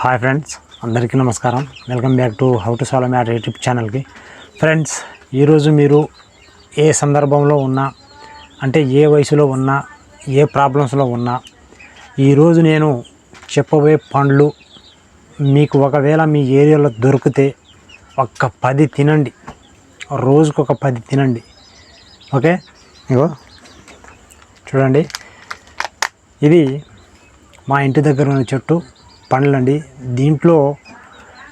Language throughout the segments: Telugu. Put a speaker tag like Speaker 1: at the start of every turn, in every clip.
Speaker 1: హాయ్ ఫ్రెండ్స్ అందరికీ నమస్కారం. Welcome back to how to solve matter YouTube ఛానల్కి. ఫ్రెండ్స్ ఈరోజు మీరు ఏ సందర్భంలో ఉన్నా అంటే ఏ వయసులో ఉన్నా ఏ ప్రాబ్లమ్స్లో ఉన్నా ఈరోజు నేను చెప్పబోయే పండ్లు మీకు ఒకవేళ మీ ఏరియాలో దొరికితే ఒక్క పది తినండి. రోజుకు ఒక పది తినండి. ఓకే? ఇగో చూడండి. ఇది మా ఇంటి దగ్గర ఉన్న చెట్టు. పండ్లండి. దీంట్లో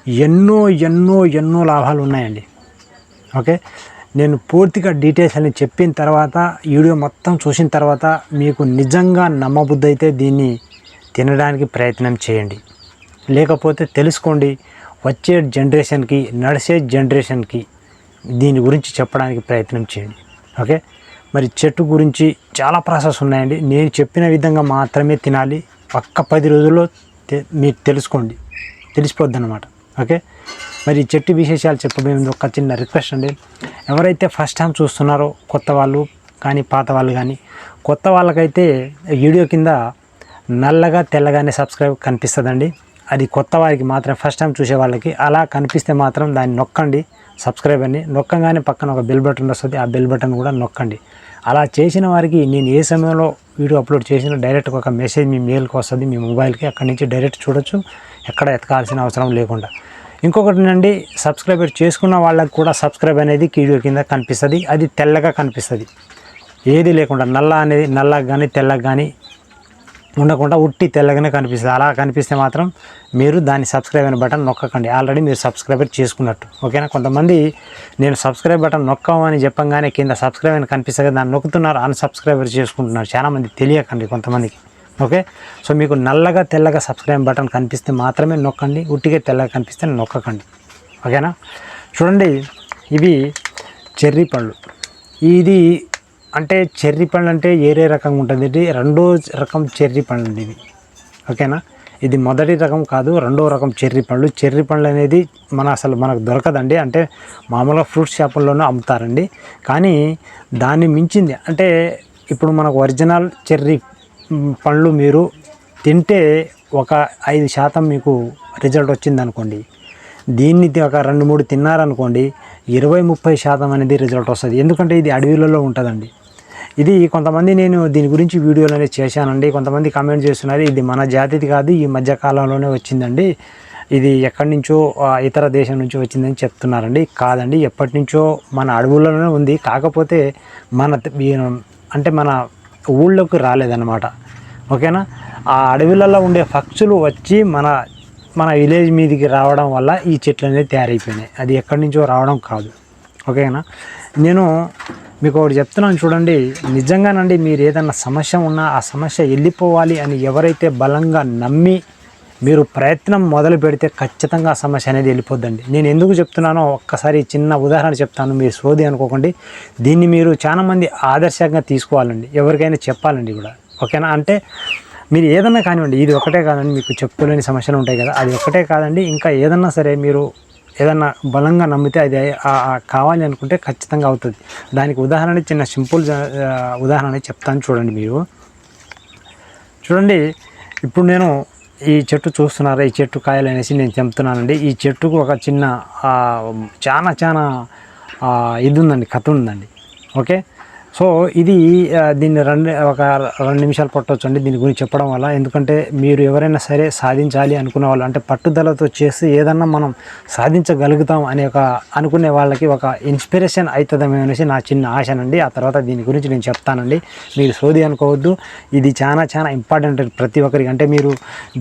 Speaker 1: ఎన్నో ఎన్నో ఎన్నో లాభాలు ఉన్నాయండి. ఓకే? నేను పూర్తిగా డీటెయిల్స్ అని చెప్పిన తర్వాత వీడియో మొత్తం చూసిన తర్వాత మీకు నిజంగా నమ్మబుద్ధి అయితే దీన్ని తినడానికి ప్రయత్నం చేయండి. లేకపోతే తెలుసుకోండి వచ్చే జనరేషన్కి నడిచే జనరేషన్కి దీని గురించి చెప్పడానికి ప్రయత్నం చేయండి. ఓకే? మరి చెట్టు గురించి చాలా ప్రాసెస్ ఉన్నాయండి. నేను చెప్పిన విధంగా మాత్రమే తినాలి. పక్క పది రోజుల్లో మీరు తెలుసుకోండి. తెలిసిపోద్ది అనమాట ఓకే? మరి ఈ చెట్టు విశేషాలు చెప్పబోయేది ఒక చిన్న రిక్వెస్ట్ అండి. ఎవరైతే ఫస్ట్ టైం చూస్తున్నారో కొత్త వాళ్ళు కానీ పాత వాళ్ళు కానీ కొత్త వాళ్ళకైతే వీడియో కింద నల్లగా తెల్లగానే సబ్స్క్రైబ్ కనిపిస్తుందండి. అది కొత్త వారికి మాత్రం ఫస్ట్ టైం చూసే వాళ్ళకి అలా కనిపిస్తే మాత్రం దాన్ని నొక్కండి సబ్స్క్రైబ్ అని నొక్కగానే పక్కన ఒక బెల్ బటన్ వస్తుంది ఆ బెల్ బటన్ కూడా నొక్కండి. అలా చేసిన వారికి నేను ఏ సమయంలో వీడియో అప్లోడ్ చేసినా డైరెక్ట్గా ఒక మెసేజ్ మీ మెయిల్కి వస్తుంది మీ మొబైల్కి అక్కడి నుంచి డైరెక్ట్ చూడొచ్చు ఎక్కడ ఎతకాల్సిన అవసరం లేకుండా. ఇంకొకటి నుండి సబ్స్క్రైబర్ చేసుకున్న వాళ్ళకి కూడా సబ్స్క్రైబ్ అనేది వీడియో కింద కనిపిస్తుంది అది తెల్లగా కనిపిస్తుంది. ఏది లేకుండా నల్ల అనేది నల్లగా కానీ తెల్లగా కానీ ఉండకుండా ఉట్టి తెల్లగానే కనిపిస్తుంది. అలా కనిపిస్తే మాత్రం మీరు దాన్ని సబ్స్క్రైబ్ అనే బటన్ నొక్కకండి. ఆల్రెడీ మీరు సబ్స్క్రైబర్ చేసుకున్నట్టు. ఓకేనా? కొంతమంది నేను సబ్స్క్రైబ్ బటన్ నొక్కమని చెప్పంగానే కింద సబ్స్క్రైబ్ అని కనిపిస్తుంది దాన్ని నొక్కుతున్నారు అన్సబ్స్క్రైబర్ చేసుకుంటున్నారు. చాలామంది తెలియకండి కొంతమందికి. ఓకే? సో మీకు నల్లగా తెల్లగా సబ్స్క్రైబ్ బటన్ కనిపిస్తే మాత్రమే నొక్కండి. ఉట్టిగా తెల్లగా కనిపిస్తే నొక్కకండి. ఓకేనా? చూడండి ఇవి చెర్రీ పళ్ళు. ఇది అంటే చెర్రీ పండ్లు అంటే ఏరే రకంగా ఉంటుంది. ఇది రెండో రకం చెర్రీ పండ్లు అండి ఇది ఓకేనా? ఇది మొదటి రకం కాదు రెండో రకం చెర్రీ పండ్లు. చెర్రీ పండ్లు అనేది మన అసలు మనకు దొరకదండి. అంటే మామూలుగా ఫ్రూట్ షాపుల్లోనే అమ్ముతారండి. కానీ దాన్ని మించింది. అంటే ఇప్పుడు మనకు ఒరిజినల్ చెర్రీ పండ్లు మీరు తింటే ఒక ఐదు శాతం మీకు రిజల్ట్ వచ్చింది అనుకోండి. దీన్ని ఒక రెండు మూడు తిన్నారనుకోండి ఇరవై ముప్పై శాతం అనేది రిజల్ట్ వస్తుంది. ఎందుకంటే ఇది అడవిలలో ఉంటుందండి. ఇది కొంతమంది నేను దీని గురించి వీడియోలు అనేది చేశానండి. కొంతమంది కామెంట్ చేస్తున్నారు ఇది మన జాతిది కాదు ఈ మధ్యకాలంలోనే వచ్చిందండి. ఇది ఎక్కడి నుంచో ఇతర దేశం నుంచి వచ్చిందని చెప్తున్నారండి. కాదండి ఎప్పటి నుంచో మన అడవుల్లోనే ఉంది. కాకపోతే మన అంటే మన ఊళ్ళోకి రాలేదన్నమాట. ఓకేనా? ఆ అడవులలో ఉండే పక్షులు వచ్చి మన మన విలేజ్ మీదకి రావడం వల్ల ఈ చెట్లు అనేది తయారైపోయినాయి. అది ఎక్కడి నుంచో రావడం కాదు. ఓకేనా? నేను మీకు ఒకటి చెప్తున్నాను చూడండి. నిజంగానండి మీరు ఏదైనా సమస్య ఉన్నా ఆ సమస్య వెళ్ళిపోవాలి అని ఎవరైతే బలంగా నమ్మి మీరు ప్రయత్నం మొదలు పెడితే ఖచ్చితంగా ఆ సమస్య అనేది వెళ్ళిపోద్దండి. నేను ఎందుకు చెప్తున్నానో ఒక్కసారి చిన్న ఉదాహరణ చెప్తాను మీరు సోది అనుకోకండి. దీన్ని మీరు చాలా మంది ఆదర్శంగా తీసుకోవాలండి. ఎవరికైనా చెప్పాలండి కూడా. ఓకేనా? అంటే మీరు ఏదన్నా కానివ్వండి ఇది ఒకటే కాదండి మీకు చెప్పుకోలేని సమస్యలు ఉంటాయి కదా అది ఒకటే కాదండి. ఇంకా ఏదన్నా సరే మీరు ఏదన్నా బలంగా నమ్మితే అది కావాలి అనుకుంటే ఖచ్చితంగా అవుతుంది. దానికి ఉదాహరణ చిన్న సింపుల్ ఉదాహరణ చెప్తాను చూడండి మీరు. చూడండి ఇప్పుడు నేను ఈ చెట్టు చూస్తున్నారా? ఈ చెట్టు కాయలు అనేసి నేను చెప్తున్నానండి. ఈ చెట్టుకు ఒక చిన్న చాలా చాలా ఇది ఉందండి కథ ఉందండి. ఓకే? సో ఇది దీన్ని రెండు ఒక రెండు నిమిషాలు పట్టవచ్చు అండి దీని గురించి చెప్పడం వల్ల. ఎందుకంటే మీరు ఎవరైనా సరే సాధించాలి అనుకునే వాళ్ళు అంటే పట్టుదలతో చేసి ఏదన్నా మనం సాధించగలుగుతాం అనే ఒక అనుకునే వాళ్ళకి ఒక ఇన్స్పిరేషన్ అవుతుందేమో అనేసి నా చిన్న ఆశనండి. ఆ తర్వాత దీని గురించి నేను చెప్తానండి. మీరు సోది అనుకోవద్దు. ఇది చాలా చాలా ఇంపార్టెంట్ ప్రతి ఒక్కరికి. అంటే మీరు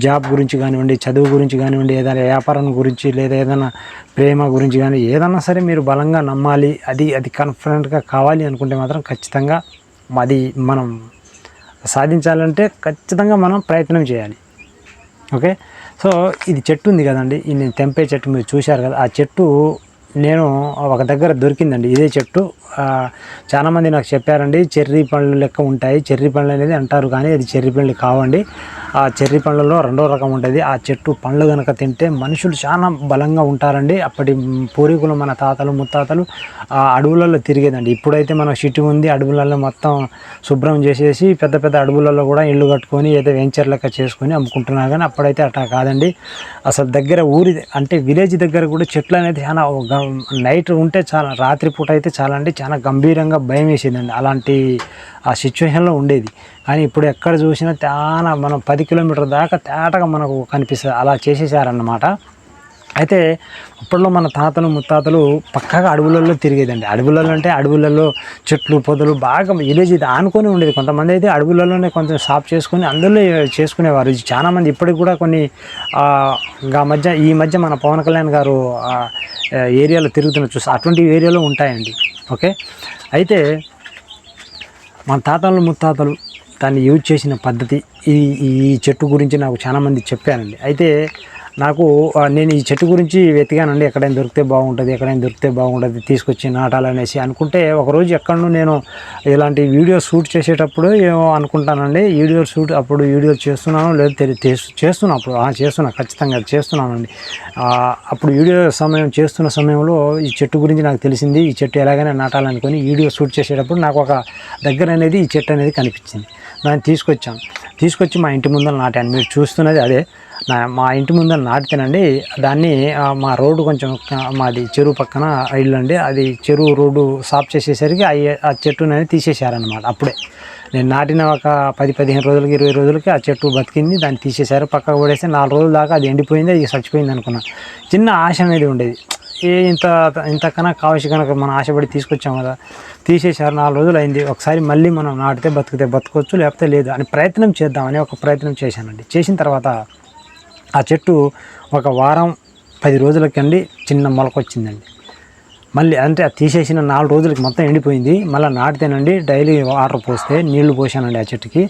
Speaker 1: జాబ్ గురించి కానివ్వండి చదువు గురించి కానివ్వండి ఏదైనా వ్యాపారం గురించి లేదా ఏదైనా ప్రేమ గురించి కానీ ఏదన్నా సరే మీరు బలంగా నమ్మాలి అది అది కాన్ఫిడెంట్గా కావాలి అనుకుంటే మాత్రం ఖచ్చితంగా ఖచ్చితంగా అది మనం సాధించాలంటే ఖచ్చితంగా మనం ప్రయత్నం చేయాలి. ఓకే? సో ఇది చెట్టు ఉంది కదండి. ఈ నేను తెంపే చెట్టు మీరు చూశారు కదా. ఆ చెట్టు నేను ఒక దగ్గర దొరికిందండి. ఇదే చెట్టు. చాలామంది నాకు చెప్పారండి చెర్రీ పండ్లు లెక్క ఉంటాయి. చెర్రీ పండ్లు అనేది అంటారు కానీ అది చెర్రీ పండ్లు కావండి. ఆ చెర్రీ పండ్లలో రెండో రకం ఉంటుంది. ఆ చెట్టు పండ్లు కనుక తింటే మనుషులు చాలా బలంగా ఉంటారండి. అప్పటి పూర్వీకులు మన తాతలు ముత్తాతలు ఆ అడవులలో తిరిగేదండి. ఇప్పుడైతే మన సిటీ ఉంది. అడవులలో మొత్తం శుభ్రం చేసేసి పెద్ద పెద్ద అడవులలో కూడా ఇల్లు కట్టుకొని ఏదో వెంచర్ లెక్క చేసుకొని అమ్ముకుంటున్నారు. కానీ అప్పుడైతే అట్లా కాదండి. అసలు దగ్గర ఊరి అంటే విలేజ్ దగ్గర కూడా చెట్లు అనేది చాలా నైట్ ఉంటే చాలా రాత్రిపూట అయితే చాలా అంటే చాలా గంభీరంగా భయం వేసేదండి. అలాంటి ఆ సిచ్యువేషన్లో ఉండేది. కానీ ఇప్పుడు ఎక్కడ చూసినా చాలా మనం పది కిలోమీటర్ దాకా తేటగా మనకు కనిపిస్తుంది అలా చేసేసారన్నమాట. అయితే అప్పట్లో మన తాతలు ముత్తాతలు పక్కగా అడవులలో తిరిగేదండి. అడవులలో అంటే అడవులలో చెట్లు పొదలు బాగా విలేజ్ ఇది ఆనుకొని ఉండేది. కొంతమంది అయితే అడవులలోనే కొంచెం సాఫ్ చేసుకొని అందులో చేసుకునేవారు. చాలామంది ఇప్పటికి కూడా కొన్ని ఆ, మధ్య ఈ మధ్య మన పవన్ కళ్యాణ్ గారు ఏరియాలో తిరుగుతున్న చూసి అటువంటి ఏరియాలో ఉంటాయండి. ఓకే? అయితే మన తాతలు ముత్తాతలు దాన్ని యూజ్ చేసిన పద్ధతి ఈ ఈ చెట్టు గురించి నాకు చాలామంది చెప్పారండి. చెప్పానండి అయితే నాకు నేను ఈ చెట్టు గురించి వెతికానండి. ఎక్కడైనా దొరికితే బాగుంటుంది ఎక్కడైనా దొరికితే బాగుంటుంది తీసుకొచ్చి నాటాలనేసి అనుకుంటే ఒకరోజు ఎక్కడనూ నేను ఇలాంటి వీడియో షూట్ చేసేటప్పుడు ఏమో అనుకుంటానండి. వీడియో షూట్ అప్పుడు వీడియో చేస్తున్నాను లేదు చేస్తు- చేస్తున్నా అప్పుడు. చేస్తున్నా ఖచ్చితంగా చేస్తున్నానండి. అప్పుడు వీడియో సమయం చేస్తున్న సమయంలో ఈ చెట్టు గురించి నాకు తెలిసింది. ఈ చెట్టు ఎలాగైనా నాటాలనుకొని వీడియో షూట్ చేసేటప్పుడు నాకు ఒక దగ్గర అనేది ఈ చెట్టు అనేది కనిపించింది. దాన్ని తీసుకొచ్చాను. తీసుకొచ్చి మా ఇంటి ముందర నాటాను. మీరు చూస్తున్నది అదే. మా ఇంటి ముందర నాటితేనండి దాన్ని మా రోడ్డు కొంచెం మాది చెరువు పక్కన ఇల్లు అండి. అది చెరువు రోడ్డు సాఫ్ చేసేసరికి ఆ- ఆ చెట్టుని అనేది తీసేశారనమాట అప్పుడే. నేను నాటిన ఒక పది పదిహేను రోజులకి ఇరవై రోజులకి ఆ చెట్టు బతికింది దాన్ని తీసేశారు పక్కకు పడేస్తే నాలుగు రోజుల దాకా అది ఎండిపోయింది అది చచ్చిపోయింది అనుకున్నా. చిన్న ఆశ అనేది ఉండేది. ఏ ఇంత ఇంతకన్నా కావచ్చు కనుక మనం ఆశపడి తీసుకొచ్చాం కదా తీసేశారు నాలుగు రోజులు అయింది. ఒకసారి మళ్ళీ మనం నాటితే బతికితే బతకొచ్చు లేకపోతే లేదు అని ప్రయత్నం చేద్దామని ఒక ప్రయత్నం చేశానండి. చేసిన తర్వాత ఆ చెట్టు ఒక వారం పది రోజులకండి చిన్న మొలక వచ్చిందండి మళ్ళీ అంటే అది తీసేసిన నాలుగు రోజులకి మొత్తం ఎండిపోయింది. మళ్ళీ నాటితేనండి డైలీ వాటర్ పోస్తే నీళ్ళు పోసానండి ఆ చెట్టుకి.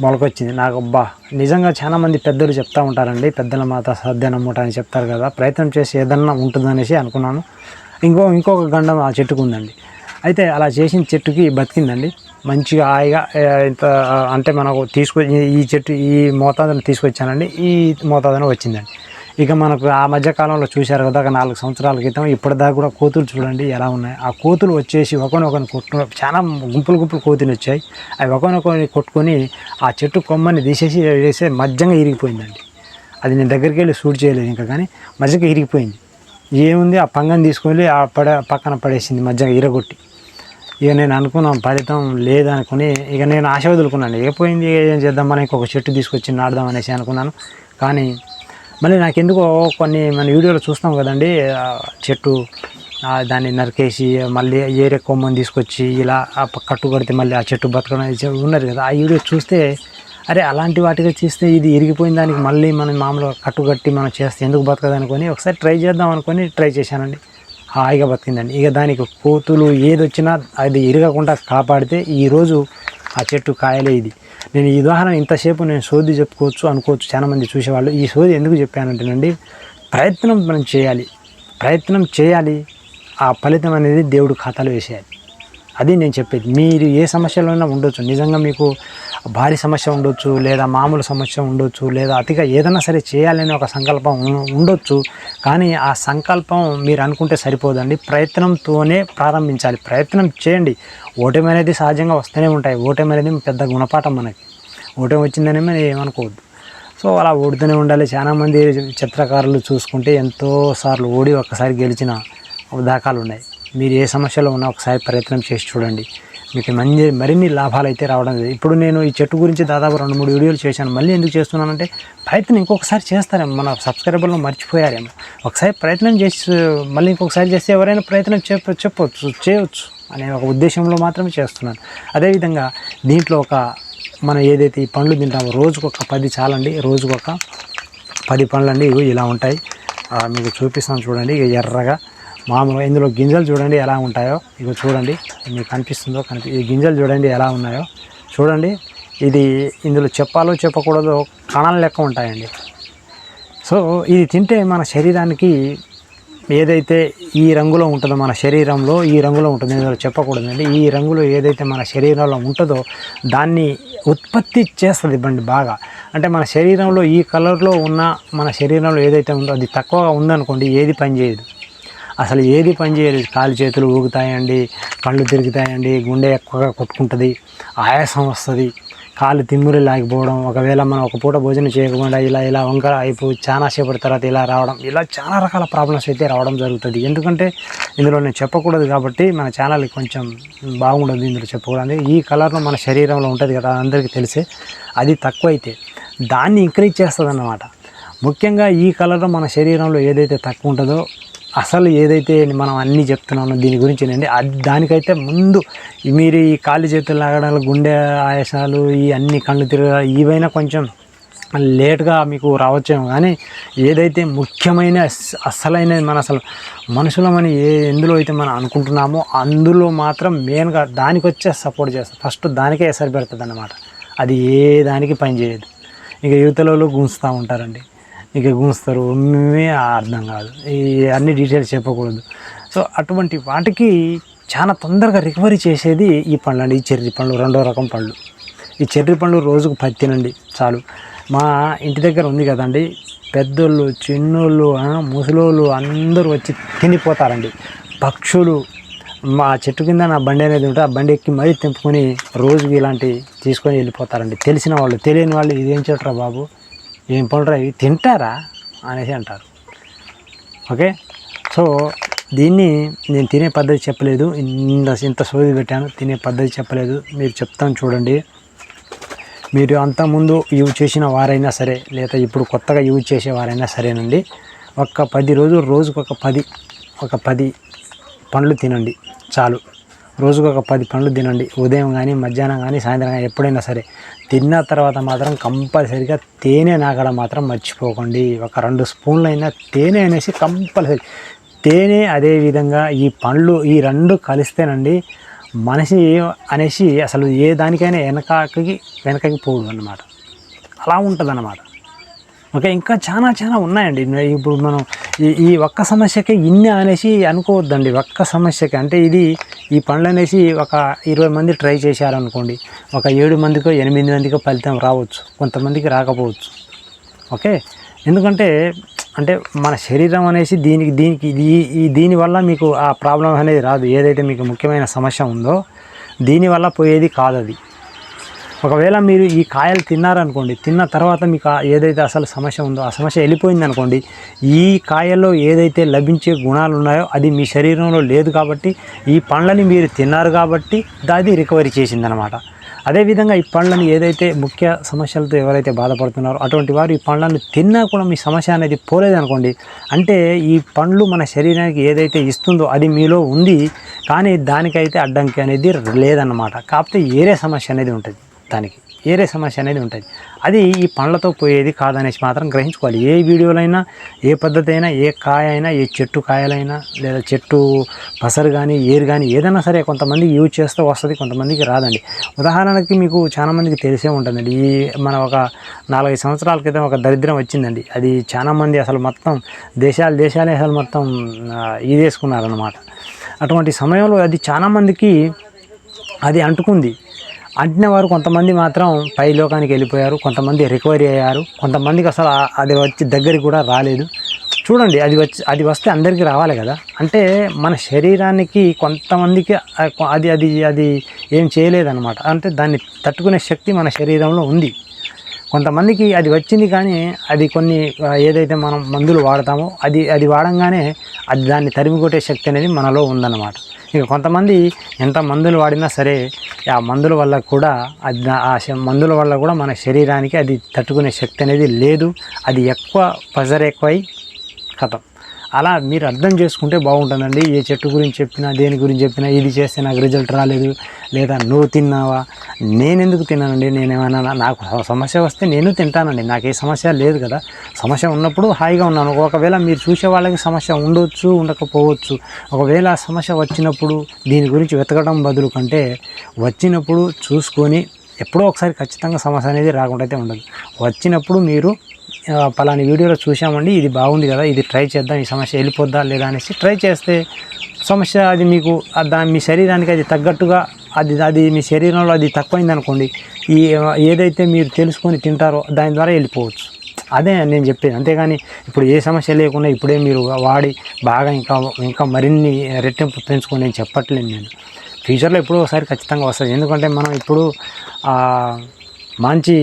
Speaker 1: మొలకొచ్చింది. నాకు అబ్బా నిజంగా చాలా మంది పెద్దలు చెప్తా ఉంటారండి. పెద్దల మాత సద్య అని చెప్తారు కదా. ప్రయత్నం చేసి ఏదన్నా ఉంటుందనేసి అనుకున్నాను. ఇంకో ఇంకొక గండం ఆ చెట్టుకు ఉందండి అయితే అలా చేసిన చెట్టుకి బతికిందండి. మంచిగా హాయిగా ఇంత అంటే మనకు తీసుకు ఈ- చెట్టు ఈ మోతాదును తీసుకొచ్చానండి. ఈ మోతాదును వచ్చిందండి. ఇక మనకు ఆ మధ్య కాలంలో చూశారు కదా ఒక నాలుగు సంవత్సరాల క్రితం ఇప్పటిదాకా కూడా కోతులు చూడండి ఎలా ఉన్నాయి. ఆ కోతులు వచ్చేసి ఒకనొకరిని కొట్టు చాలా గుంపులు గుంపులు కోతులు వచ్చాయి. అవి ఒకనొకరిని కొట్టుకొని ఆ చెట్టు కొమ్మని తీసేసి వేసే మధ్యంగా ఇరిగిపోయిందండి. అది నేను దగ్గరికి వెళ్ళి షూట్ చేయలేదు ఇంకా కానీ మధ్యగా ఇరిగిపోయింది. ఏముంది? ఆ పంగని తీసుకొని ఆ పడ పక్కన పడేసింది మధ్యగా ఇరగొట్టి. ఇక నేను అనుకున్నాం ఫలితం లేదనుకుని ఇక నేను ఆశ వదులుకున్నాను. ఏ పోయింది ఏం చేద్దాం మనకి ఒక చెట్టు తీసుకొచ్చి నాడదాం అనేసి అనుకున్నాను. కానీ మళ్ళీ నాకెందుకో కొన్ని మన వీడియోలో చూస్తాం కదండి చెట్టు దాన్ని నరికేసి మళ్ళీ ఏరే కొమ్మని తీసుకొచ్చి ఇలా ఆ కట్టు కడితే మళ్ళీ ఆ చెట్టు బతకడం ఉన్నారు ఉన్నది కదా. ఆ వీడియో చూస్తే అరే అలాంటి వాటిగా చేస్తే ఇది ఇరిగిపోయిన దానికి మళ్ళీ మనం మామూలుగా కట్టు కట్టి మనం చేస్తే ఎందుకు బతకదు అనుకొని ఒకసారి ట్రై చేద్దాం అనుకొని ట్రై చేశానండి. హాయిగా బతికిందండి ఇక దానికి కోతులు ఏది వచ్చినా అది ఇరగకుండా కాపాడితే ఈరోజు ఆ చెట్టు కాయలే ఇది. నేను ఈ ఉదాహరణ ఇంతసేపు నేను సోది చెప్పుకోవచ్చు అనుకోవచ్చు చాలా మంది చూసేవాళ్ళు. ఈ సోది ఎందుకు చెప్పానంటేనండి ప్రయత్నం మనం చేయాలి. ప్రయత్నం చేయాలి. ఆ ఫలితం అనేది దేవుడు ఖాతాలో వేసేయాలి. అది నేను చెప్పేది. మీరు ఏ సమస్యలోనైనా ఉండొచ్చు. నిజంగా మీకు భారీ సమస్య ఉండొచ్చు లేదా మామూలు సమస్య ఉండొచ్చు లేదా అతిగా ఏదైనా సరే చేయాలని ఒక సంకల్పం ఉండొచ్చు. కానీ ఆ సంకల్పం మీరు అనుకుంటే సరిపోదండి. ప్రయత్నంతోనే ప్రారంభించాలి. ప్రయత్నం చేయండి. ఓటమి అనేది సహజంగా వస్తూనే ఉంటాయి. ఓటమి అనేది పెద్ద గుణపాఠం మనకి. ఓటమి వచ్చిందని మనం ఏమనుకోవద్దు. సో అలా ఓడుతూనే ఉండాలి. చాలామంది చిత్రకారులు చూసుకుంటే ఎంతో సార్లు ఓడి ఒక్కసారి గెలిచిన దాఖలు ఉన్నాయి. మీరు ఏ సమస్యలో ఉన్నా ఒకసారి ప్రయత్నం చేసి చూడండి. మీకు మంచి మరిన్ని లాభాలు అయితే రావడం లేదు. ఇప్పుడు నేను ఈ చెట్టు గురించి దాదాపు రెండు మూడు వీడియోలు చేశాను. మళ్ళీ ఎందుకు చేస్తున్నానంటే ప్రయత్నం ఇంకొకసారి చేస్తారేమో. మన సబ్స్క్రైబర్లు మర్చిపోయారేమో. ఒకసారి ప్రయత్నం చేసి మళ్ళీ ఇంకొకసారి చేస్తే ఎవరైనా ప్రయత్నం చెప్ప చెప్పవచ్చు చేయవచ్చు అనే ఒక ఉద్దేశంలో మాత్రమే చేస్తున్నాను. అదేవిధంగా దీంట్లో ఒక మనం ఏదైతే ఈ పండ్లు తింటామో రోజుకు ఒక పది చాలండి. రోజుకు ఒక పది పండ్లు అండి ఇవి ఇలా ఉంటాయి. మీకు చూపిస్తాను చూడండి. ఇక ఎర్రగా మామూలుగా ఇందులో గింజలు చూడండి ఎలా ఉంటాయో. ఇక చూడండి మీకు కనిపిస్తుందో కనిపి ఈ గింజలు చూడండి ఎలా ఉన్నాయో. చూడండి ఇది ఇందులో చెప్పాలో చెప్పకూడదో కణాల లెక్క ఉంటాయండి. సో ఇది తింటే మన శరీరానికి ఏదైతే ఈ రంగులో ఉంటుందో మన శరీరంలో ఈ రంగులో ఉంటుందో ఇందులో చెప్పకూడదండి. ఈ రంగులో ఏదైతే మన శరీరంలో ఉంటుందో దాన్ని ఉత్పత్తి చేస్తుంది బండి బాగా. అంటే మన శరీరంలో ఈ కలర్లో ఉన్న మన శరీరంలో ఏదైతే ఉందో అది తక్కువగా ఉందనుకోండి ఏది పని చేయదు. అసలు ఏది పని కాలు చేతులు ఊగుతాయండి కళ్ళు తిరుగుతాయండి గుండె ఎక్కువగా కొట్టుకుంటుంది ఆయాసం వస్తుంది. కాలు తిమ్మిరి లాగిపోవడం ఒకవేళ మనం ఒక పూట భోజనం చేయకుండా ఇలా ఇలా వంకర అయిపోయి చాలా సేపటి తర్వాత ఇలా రావడం ఇలా చాలా రకాల ప్రాబ్లమ్స్ అయితే రావడం జరుగుతుంది. ఎందుకంటే ఇందులో నేను చెప్పకూడదు కాబట్టి మన ఛానల్ కొంచెం బాగుండదు ఇందులో చెప్పకూడదు. ఈ కలర్లో మన శరీరంలో ఉంటుంది కదా అందరికీ తెలిసే. అది తక్కువ అయితే దాన్ని ఇంక్రీజ్ చేస్తుంది అన్నమాట ముఖ్యంగా ఈ కలర్ మన శరీరంలో ఏదైతే తక్కువ ఉంటుందో అసలు ఏదైతే మనం అన్నీ చెప్తున్నామో దీని గురించి అండి అది దానికైతే ముందు మీరు ఈ కాళ్ళు చేతులు లాగడాలు గుండె ఆయాసాలు ఈ అన్ని కళ్ళు తిరగ ఇవైనా కొంచెం లేట్గా మీకు రావచ్చేమో. కానీ ఏదైతే ముఖ్యమైన అస్- అసలైనది మన అసలు మనుషులమని ఏ ఎందులో అయితే మనం అనుకుంటున్నామో అందులో మాత్రం మెయిన్గా దానికి వచ్చే సపోర్ట్ చేస్తాం. ఫస్ట్ దానికే ఎసరు పెడుతుంది అన్నమాట అది ఏ దానికి పని చేయదు. ఇక యువతలలో గుంజుతూ ఉంటారండి. ఇక గుంస్తారు మేమే అర్థం కాదు. ఈ అన్ని డీటెయిల్స్ చెప్పకూడదు. సో అటువంటి వాటికి చాలా తొందరగా రికవరీ చేసేది ఈ పండ్లు అండి. ఈ చెర్రీ పండ్లు రెండో రకం పండ్లు. ఈ చెర్రీ పండ్లు రోజుకు పది తినండి చాలు. మా ఇంటి దగ్గర ఉంది కదండి పెద్దోళ్ళు చిన్నోళ్ళు ముసలోళ్ళు అందరూ వచ్చి తినిపోతారండి. పక్షులు మా చెట్టు కింద నా బండి అనేది ఉంటే ఆ బండి ఎక్కి మరీ తెంపుకొని రోజుకి ఇలాంటి తీసుకొని వెళ్ళిపోతారండి. తెలిసిన వాళ్ళు తెలియని వాళ్ళు ఇదేం చెట్రా బాబు? ఏం పండురా ఇవి తింటారా అనేసి అంటారు. ఓకే? సో దీన్ని నేను తినే పద్ధతి చెప్పలేదు. ఇంత ఇంత సోది పెట్టాను. తినే పద్ధతి చెప్పలేదు. మీరు చెప్తాను చూడండి. మీరు అంతకుముందు యూజ్ చేసిన వారైనా సరే లేదా ఇప్పుడు కొత్తగా యూజ్ చేసే వారైనా సరేనండి. ఒక్క పది రోజులు రోజుకు ఒక పది ఒక పది పండ్లు తినండి. చాలు. రోజుకు ఒక పది పండ్లు తినండి. ఉదయం కానీ మధ్యాహ్నం కానీ సాయంత్రం కానీ ఎప్పుడైనా సరే. తిన్న తర్వాత మాత్రం కంపల్సరిగా తేనె నాగడం మాత్రం మర్చిపోకండి. ఒక రెండు స్పూన్లు అయినా తేనె అనేసి కంపల్సరీ. తేనె అదేవిధంగా ఈ పండ్లు ఈ రెండు కలిస్తేనండి మనిషి అనేసి అసలు ఏ దానికైనా వెనకకి వెనకకి పోడు అన్నమాట అలా ఉంటుంది అన్నమాట ఓకే ఇంకా చాలా చాలా ఉన్నాయండి. ఇప్పుడు మనం ఈ ఈ ఒక్క సమస్యకే ఇన్ని అనేసి అనుకోవద్దండి. ఒక్క సమస్యకి. అంటే ఇది ఈ పనులు అనేసి ఒక ఇరవై మంది ట్రై చేశారనుకోండి ఒక ఏడు మందికో ఎనిమిది మందికో ఫలితం రావచ్చు. కొంతమందికి రాకపోవచ్చు. ఓకే? ఎందుకంటే అంటే మన శరీరం అనేసి దీనికి దీనికి ఈ దీనివల్ల మీకు ఆ ప్రాబ్లం అనేది రాదు. ఏదైతే మీకు ముఖ్యమైన సమస్య ఉందో దీనివల్ల పోయేది కాదు అది ఒకవేళ మీరు ఈ కాయలు తిన్నారనుకోండి తిన్న తర్వాత మీకు ఏదైతే అసలు సమస్య ఉందో ఆ సమస్య వెళ్ళిపోయింది అనుకోండి ఈ కాయల్లో ఏదైతే లభించే గుణాలు ఉన్నాయో అది మీ శరీరంలో లేదు కాబట్టి ఈ పండ్లని మీరు తిన్నారు కాబట్టి అది రికవరీ చేసిందనమాట. అదేవిధంగా ఈ పండ్లను ఏదైతే ముఖ్య సమస్యలతో ఎవరైతే బాధపడుతున్నారో అటువంటి వారు ఈ పండ్లను తిన్నా కూడా మీ సమస్య అనేది పోలేదనుకోండి. అంటే ఈ పండ్లు మన శరీరానికి ఏదైతే ఇస్తుందో అది మీలో ఉంది కానీ దానికైతే అడ్డంకి అనేది లేదన్నమాట. కాకపోతే ఏరే సమస్య అనేది ఉంటుంది. దానికి ఏరే సమస్య అనేది ఉంటుంది. అది ఈ పండ్లతో పోయేది కాదనేసి మాత్రం గ్రహించుకోవాలి. ఏ వీడియోలైనా ఏ పద్ధతి అయినా ఏ కాయ అయినా ఏ చెట్టు కాయలైనా లేదా చెట్టు పసరు కానీ ఏరు కానీ ఏదైనా సరే కొంతమంది యూజ్ చేస్తూ వస్తుంది కొంతమందికి రాదండి. ఉదాహరణకి మీకు చాలామందికి తెలిసే ఉంటుందండి. ఈ మన ఒక నాలుగైదు సంవత్సరాల క్రితం ఒక దరిద్రం వచ్చిందండి. అది చాలామంది అసలు మొత్తం దేశాలు దేశాలే అసలు మొత్తం ఇదేసుకున్నారనమాట అటువంటి సమయంలో అది చాలామందికి అది అంటుకుంది. అంటిన వారు కొంతమంది మాత్రం పై లోకానికి వెళ్ళిపోయారు కొంతమంది రికవరీ అయ్యారు కొంతమందికి అసలు అది వచ్చి దగ్గరికి కూడా రాలేదు. చూడండి అది వచ్చి అది వస్తే అందరికీ రావాలి కదా? అంటే మన శరీరానికి కొంతమందికి అది అది అది ఏం చేయలేదన్నమాట. అంటే దాన్ని తట్టుకునే శక్తి మన శరీరంలో ఉంది. కొంతమందికి అది వచ్చింది కానీ అది కొన్ని ఏదైతే మనం మందులు వాడతామో అది అది వాడంగానే అది దాన్ని తరిమి కొట్టే శక్తి అనేది మనలో ఉందన్నమాట. ఇక కొంతమంది ఎంత మందులు వాడినా సరే ఆ మందుల వల్ల కూడా అది ఆ శ- మందుల వల్ల కూడా మన శరీరానికి అది తట్టుకునే శక్తి అనేది లేదు. అది ఎక్కువ ప్రెజర్ ఎక్కువై కథం అలా మీరు అర్థం చేసుకుంటే బాగుంటుందండి. ఏ చెట్టు గురించి చెప్పినా దేని గురించి చెప్పినా ఇది చేస్తే నాకు రిజల్ట్ రాలేదు లేదా నువ్వు తిన్నావా? నేను ఎందుకు తిన్నానండి? నేనేమైనా నాకు సమస్య వస్తే నేను తింటానండి. నాకు ఏ సమస్య లేదు కదా. సమస్య ఉన్నప్పుడు హాయిగా ఉన్నాను. ఒకవేళ మీరు చూసే వాళ్ళకి సమస్య ఉండొచ్చు ఉండకపోవచ్చు. ఒకవేళ ఆ సమస్య వచ్చినప్పుడు దీని గురించి వెతకడం బదులు కంటే వచ్చినప్పుడు చూసుకొని ఎప్పుడో ఒకసారి ఖచ్చితంగా సమస్య అనేది రాకుండా అయితే ఉండదు. వచ్చినప్పుడు మీరు పలాని వీడియోలో చూసామండి ఇది బాగుంది కదా ఇది ట్రై చేద్దాం ఈ సమస్య వెళ్ళిపోద్దా లేదా అనేసి ట్రై చేస్తే సమస్య అది మీకు దాని మీ శరీరానికి అది తగ్గట్టుగా అది అది మీ శరీరంలో అది తక్కువైంది అనుకోండి ఈ ఏదైతే మీరు తెలుసుకొని తింటారో దాని ద్వారా వెళ్ళిపోవచ్చు. అదే నేను చెప్పేది అంతేగాని ఇప్పుడు ఏ సమస్య లేకుండా ఇప్పుడే మీరు వాడి బాగా ఇంకా ఇంకా మరిన్ని రెట్టింపు పెంచుకొని నేను చెప్పట్లేదు నేను. ఫ్యూచర్లో ఎప్పుడో ఒకసారి ఖచ్చితంగా వస్తుంది ఎందుకంటే మనం ఇప్పుడు మంచి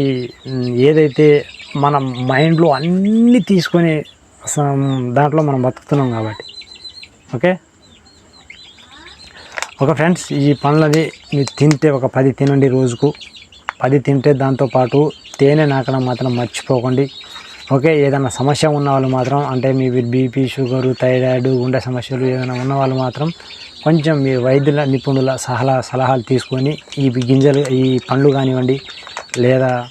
Speaker 1: ఏదైతే మన మైండ్లో అన్నీ తీసుకొని దాంట్లో మనం బతుకుతున్నాం కాబట్టి. ఓకే? ఒక ఫ్రెండ్స్ ఈ పండ్లది మీరు తింటే ఒక పది తినండి రోజుకు. పది తింటే దాంతోపాటు తేనె నాకడం మాత్రం మర్చిపోకండి. ఓకే? ఏదైనా సమస్య ఉన్న వాళ్ళు మాత్రం అంటే మీ బీపీ షుగరు థైరాయిడ్ గుండె సమస్యలు ఏదైనా ఉన్న వాళ్ళు మాత్రం కొంచెం మీ వైద్యుల నిపుణుల సలహా సలహాలు తీసుకొని ఈ గింజలు ఈ పండ్లు కానివ్వండి లేదా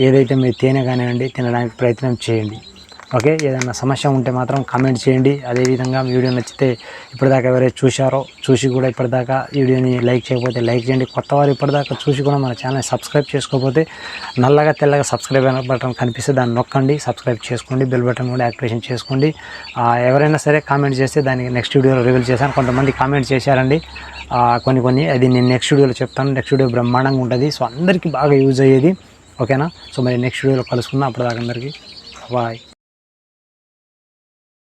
Speaker 1: ఏదైతే మీరు తేనె కానివ్వండి తినడానికి ప్రయత్నం చేయండి. ఓకే? ఏదైనా సమస్య ఉంటే మాత్రం కామెంట్ చేయండి. అదేవిధంగా వీడియో నచ్చితే ఇప్పటిదాకా ఎవరైతే చూశారో చూసి కూడా ఇప్పటిదాకా వీడియోని లైక్ చేయకపోతే లైక్ చేయండి. కొత్త వారు ఇప్పటిదాకా చూసి కూడా మన ఛానల్ సబ్స్క్రైబ్ చేసుకోకపోతే నల్లగా తెల్లగా సబ్స్క్రైబ్ బటన్ కనిపిస్తే దాన్ని నొక్కండి సబ్స్క్రైబ్ చేసుకోండి బెల్ బటన్ కూడా యాక్టివేషన్ చేసుకోండి. ఎవరైనా సరే కామెంట్ చేస్తే దానికి నెక్స్ట్ వీడియోలో రివీల్ చేశాను. కొంతమంది కామెంట్ చేశారండి. కొన్ని కొన్ని. అది నేను నెక్స్ట్ వీడియోలో చెప్తాను. నెక్స్ట్ వీడియో బ్రహ్మాండంగా ఉంటుంది. సో అందరికీ బాగా యూజ్ అయ్యేది. ఓకేనా? సో మరి నెక్స్ట్ వీడియోలో కలుసుకుందాం. అప్పటిదాకా అందరికీ బాయ్